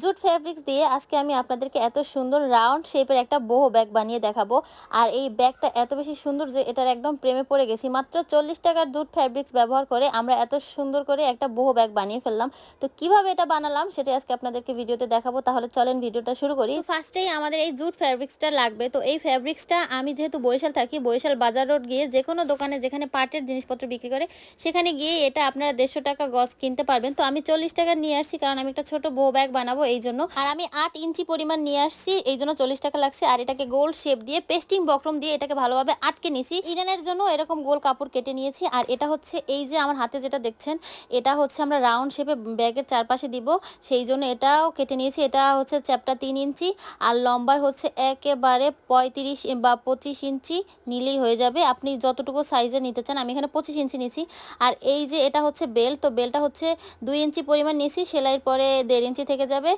Jute fabrics দিয়ে আজকে আমি আপনাদেরকে এত সুন্দর রাউন্ড শেপের একটা বহু ব্যাগ বানিয়ে দেখাবো। আর এই ব্যাগটা এত বেশি সুন্দর যে এটার একদম প্রেমে পড়ে গেছি। মাত্র চল্লিশ টাকার জুট ফেব্রিক্স ব্যবহার করে আমরা এত সুন্দর করে একটা বহু ব্যাগ বানিয়ে ফেললাম। তো কীভাবে এটা বানালাম সেটা আজকে আপনাদেরকে ভিডিওতে দেখাবো। তাহলে চলেন ভিডিওটা শুরু করি। ফার্স্টেই আমাদের এই জুট ফেব্রিক্সটা লাগবে। তো এই ফেব্রিক্সটা আমি যেহেতু বরিশাল থাকি, বরিশাল বাজার রোড গিয়ে যে কোনো দোকানে যেখানে পাটের জিনিসপত্র বিক্রি করে, সেখানে গিয়ে এটা আপনারা দেড়শো টাকা গজ কিনতে পারবেন। তো আমি চল্লিশ টাকা নিয়ে আসছি কারণ আমি একটা ছোট বউ ব্যাগ বানাবো। এই জন্য আর আমি আট ইঞ্চি পরিমাণ নিয়ে আসছি এই জন্য চল্লিশ টাকা লাগছে। আর এটাকে গোল শেপ দিয়ে, পেস্টিং বক্রম দিয়ে এটাকে ভালোভাবে আটকে নিছি। ইরানের জন্য এরকম গোল কাপড় কেটে নিয়েছি। আর এটা হচ্ছে এই যে আমার হাতে যেটা দেখছেন, এটা হচ্ছে আমরা রাউন্ড শেপে ব্যাগের চারপাশে দিব। সেই জন্য এটাও কেটে নিয়েছি। এটা হচ্ছে চ্যাপটা তিন ইঞ্চি। আর লম্বায় হচ্ছে একেবারে পঁয়ত্রিশ বা পঁচিশ ইঞ্চি নিলেই হয়ে যাবে। আপনি যতটুকু সাইজে নিতে চান, আমি এখানে পঁচিশ ইঞ্চি নিছি। আর এই যে এটা হচ্ছে বেল, তো বেলটা হচ্ছে দুই ইঞ্চি পরিমাণ নিছি। সেলাইয়ের পরে দেড় ইঞ্চি থেকে যাবে।